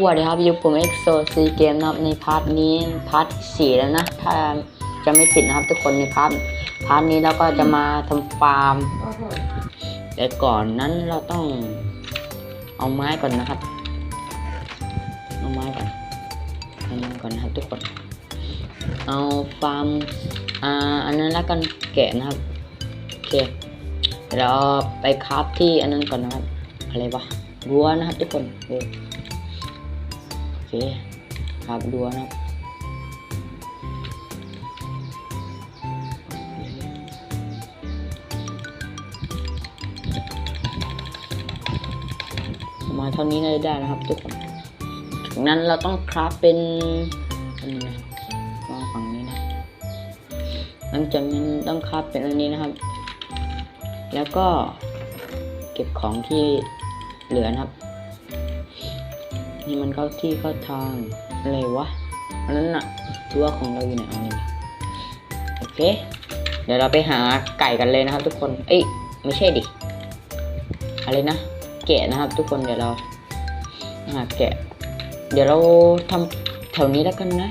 วัสดีครับอยู่ผมเอ็กโซซีเกมนะครับในพาร์ทนี้พาร์ทสี่แล้วนะถ้าจะไม่ผิดนะครับทุกคนในพาร์ทพาร์ทนี้เราก็จะมาทำฟาร์มแต่ก่อนนั้นเราต้องเอาไม้ก่อนนะครับเอาไม้ก่อนเอาไม้ก่อนนะครับทุกคน เอาฟาร์มอ่าอันนั้นแล้วกันแกะนะครับโอเคเดี๋ยวเราไปคราฟที่อันนั้นก่อนนะครับอะไรวะรั้วนะครับทุกคนเออ เคครับรั้วนะครับประมาณเท่านี้ได้ได้นะครับทุกคนจากนั้นเราต้องคราฟเป็นอันนี้นะวางฝั่งนี้นะหลังจากนั้นต้องคราฟเป็นอันนี้นะครับ แล้วก็เก็บของที่เหลือนะครับ นี่มันเข้าที่เข้าทางอะไรวะอันนั้นน่ะตัวของเราอยู่ไหนเอานี่โอเค เดี๋ยวเราไปหาไก่กันเลยนะครับ ทุกคน เอ้ยไม่ใช่ดิอะไรนะแกะนะครับ ทุกคนเดี๋ยวเราหาแกะ เดี๋ยวเราทำแถวนี้แล้วกันนะ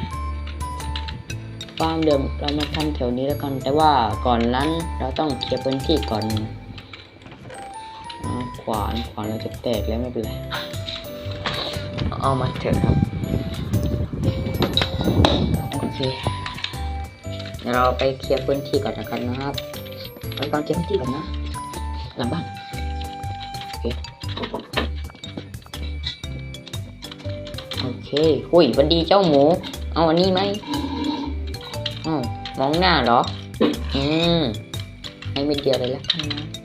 ฟาร์มเดิมเรามาทำแถวนี้แล้วกัน แต่ว่าก่อนนั้นเราต้องเคลียร์พื้นที่ก่อนขวานขวานเราจะแตกแล้วไม่เป็นไร เอามาเถอะครับ โอเคเดี๋ยวเราไปเคลียร์พื้นที่ก่อนนะครับนะครับไปก่อนเคลียร์พื้นที่ก่อนนะหลังบ้านโอเคโอเคหุยวันดีเจ้าหมู เอาอันนี้ไหมอ้าวมองหน้าเหรอ อืมให้ไม่เดียวเลยละกันนะ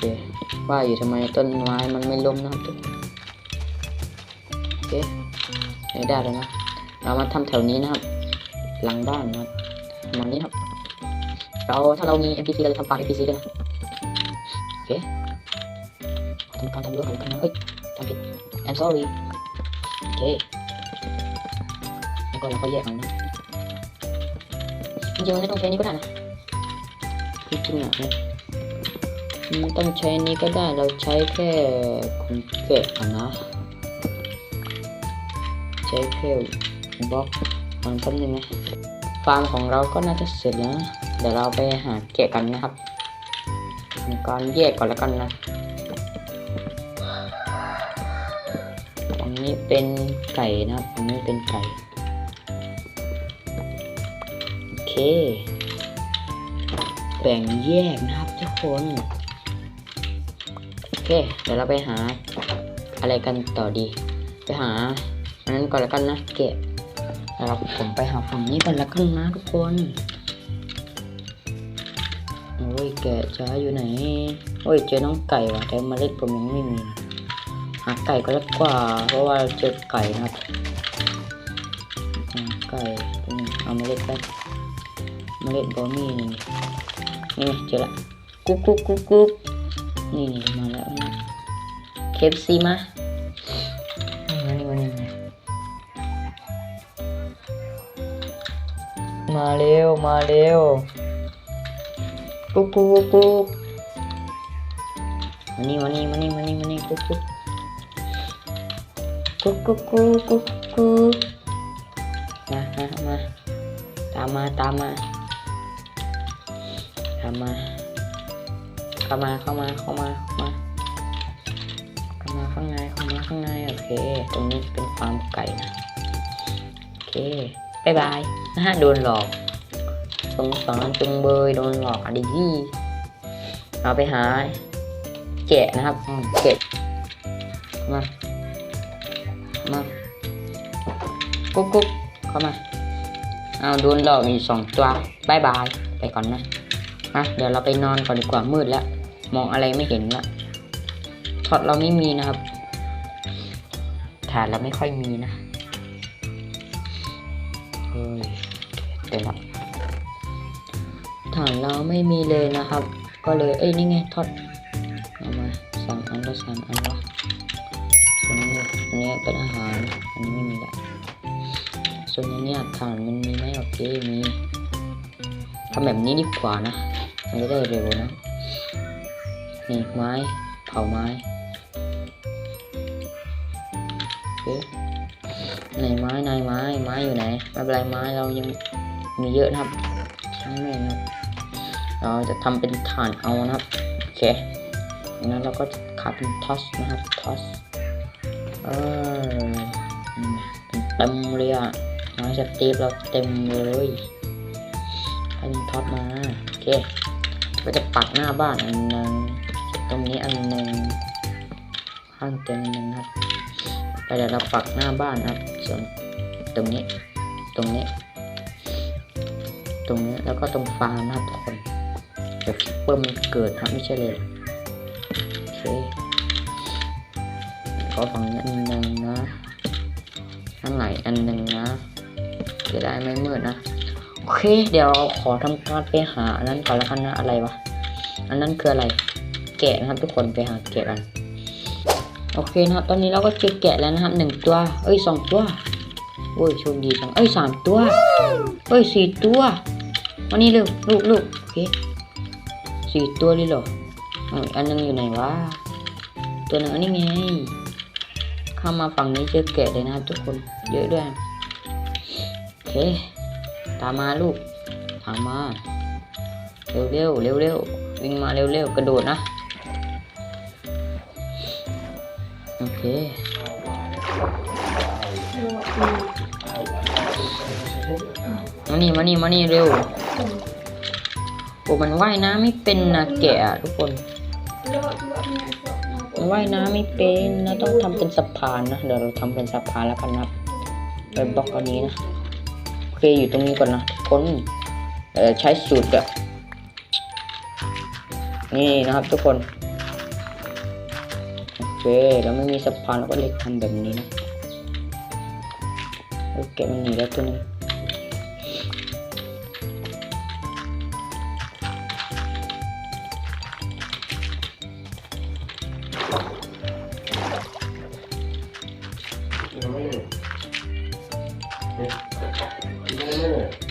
เคว่าอยู่ทำไมต้นไม้มันไม่ล้มนะครับทุกคนโอเคไม่ได้แล้วนะเรามาทำแถวนี้นะครับ หลังบ้านนะครับมานี้ครับ เราถ้าเรามี NPC เราจะทำฟาร์ม NPC ด้วยนะโอเคทำการทำรั้วก่อนแล้วกันนะเฮ้ยทำผิด I'm sorry โอเคแล้วก็เราก็แยกกันนะจริงๆมันไม่ต้องใช้นี้ก็ได้นะจริงๆอะเนี่ยไม่ ต้องใช้นี้ก็ได้เราใช้แค่คอนเกะนะ ใช้แค่บล็อกมันแป๊บนึงนะฟาร์มของเราก็น่าจะเสร็จแล้วนะเดี๋ยวเราไปหาแกะกันนะครับทำการแยกก่อนแล้วกันนะตรงนี้เป็นไก่นะครับตรงนี้เป็นไก่โอเคแบ่งแยกนะครับทุกคน เคเดี๋ยวเราไปหาอะไรกันต่อดี ไปหาอันนั้นก่อนแล้วกันนะเกะแล้วผมไปหาฝั่งนี้ก่อนแล้วกันนะทุกคนโอ้ยแกะจ้าอยู่ไหนโอ้ยเจอน้องไก่ว่ะแต่เมล็ดผมยังไม่มีหาไก่ก็แล้วกว่า เพราะว่าเจอไก่นะครับไก่เอาเมล็ดไปเมล็ดบอมี่นี่นี่เจอละกุ๊กกุ๊กกุ๊กกุ๊ก นี่มาแล้วเคฟซีมามานี่มานี่มามาเร็ว มาเร็วกุ๊กกุ๊กกุ๊กกุ๊กมานี่มานี่มานี่มานี่มานี่กุ๊กกุ๊กกุ๊กกุ๊กกุ๊กกุ๊กกุ๊กมามามาตามมาตามมาตามมา เข้ามาเข้ามาเข้ามาเข้ามาเข้ามาข้างในเข้ามาข้างในโอเค ตรงนี้เป็นฟาร์มไก่นะโอเคบายบายนะฮะโดนหลอกสงสารจุงเบยโดนหลอกอะดิเราไปหาแกะนะครับแกะมามากุ๊กกุ๊กเข้ามาเอาโดนหลอกอีกสองตัวบายบายไปก่อนนะอะเดี๋ยวเราไปนอนก่อนดีกว่ามืดแล้ว มองอะไรไม่เห็นละท็อตเราไม่มีนะครับ ฐานเราไม่ค่อยมีนะเฮ้ยเดี๋ยวละฐานเราไม่มีเลยนะครับ ก็เลย เอ้ย นี่ไงท็อตเอามาสามอันก็สามอันวะอันนี้อันนี้เป็นอาหาร อันนี้ไม่มีละส่วนอันเนี้ยฐานมันมีไหมโอเคมีทำแบบนี้ดีกว่านะมันจะได้เร็วนะ นี่ไม้ เผาไม้โอเคไหนไม้ในไม้ ไม้อยู่ไหน ไม่เป็นไรไม้เรายังมีเยอะนะครับช่างแม่งนะครับเราจะทำเป็นฐานเอานะครับ โอเคงนั้นเราก็จะขาดเป็นทอสนะครับทอสเออเต็มเลยอะไม้สตีฟเราเต็มเลยให้มันทอสมา โอเค ก็จะปักหน้าบ้านอันนึง ตรงนี้อันหนึ่งข้างเตียงหนึ่งครับไปเดี๋ยวเราปักหน้าบ้านครับ ส่วนตรงนี้ตรงนี้ ตรงนี้แล้วก็ตรงฟาร์มครับทุกคนเดี๋ยวเปอร์มันเกิดครับไม่ใช่เลยโอเคก็ฝั่งนี้อันหนึ่งนะข้างไหนอันหนึ่งนะจะได้ไม่มืดนะโอเค เดี๋ยวขอทำการไปหาอันนั้นก่อนแล้วกันนะ อะไรวะ อันนั้นคืออะไร แกะนะครับ ทุกคนไปหาแกะกันโอเคนะครับ ตอนนี้เราก็เจอแกะแล้วนะครับหนึ่งตัว เอ้ยสองตัวโอ้ยโชคดีจังเอ้ยสามตัวเอ้ยสี่ตัวมานี่เร็วลูกลูกโอเคสี่ตัวเลยเหรออันนึงอยู่ไหนวะตัวหนึงอันนี้ไงเข้ามาฝั่งนี้เจอแกะเลยนะครับทุกคนเยอะด้วยโอเคตามมาลูกตามมาเร็วเร็วเร็วเร็ววิ่งมาเร็วเร็วกระโดดนะ เคมานี่มานี่มานี่เร็วโอ้มันว่ายน้ำไม่เป็นนะแกะทุกคนมันว่ายน้ำไม่เป็นนะต้องทำเป็นสะพานนะเดี๋ยวเราทำเป็นสะพานแล้วกันนะครับไปบล็อกอันนี้นะโอเคอยู่ตรงนี้ก่อนนะทุกคนใช้สูตรแบบนี่นะครับทุกคน เคเราไม่มีสะพานเราก็เลยทำแบบนี้นะโอเคมันหนีแล้วตัวนึง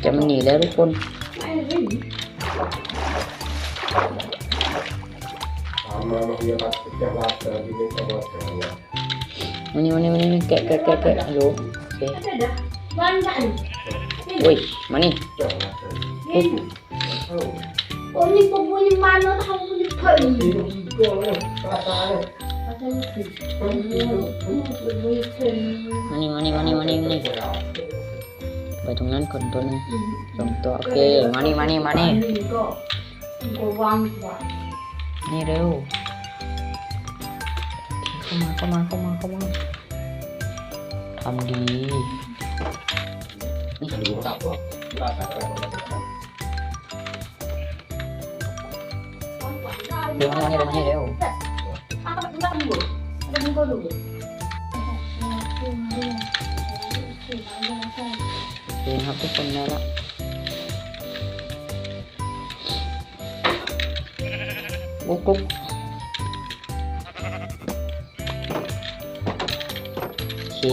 จะมันหนีแล้วทุกคน Mamma mia, ma che vattene, diventa vattene. วันนี้วันนี้วันนี้แกะแกะแกะแกะดูโอเค Bandaan. อุ้ยมานี่ Yan. O, ni po เคมานี่มานี่มานี่ Go. Go one one. นี่เร็วเข้ามาเข้ามาเข้ามาเข้ามาทำดีนี่ตับเร็วมานี่เร็วมานี่เร็ว Ako na mo. Ano mo dulu? เรียนครับทุกคนได้ละกุ๊กกุ๊ก เค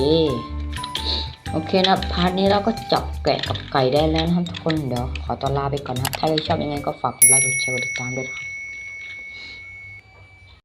โอเคนะพาร์ทนี้เราก็จับแกะกับไก่ได้แล้วนะครับทุกคนเดี๋ยวขอตัวลาไปก่อนนะครับถ้าใครชอบยังไงก็ฝากกดไลค์กดแชร์กดติดตามด้วยนะครับ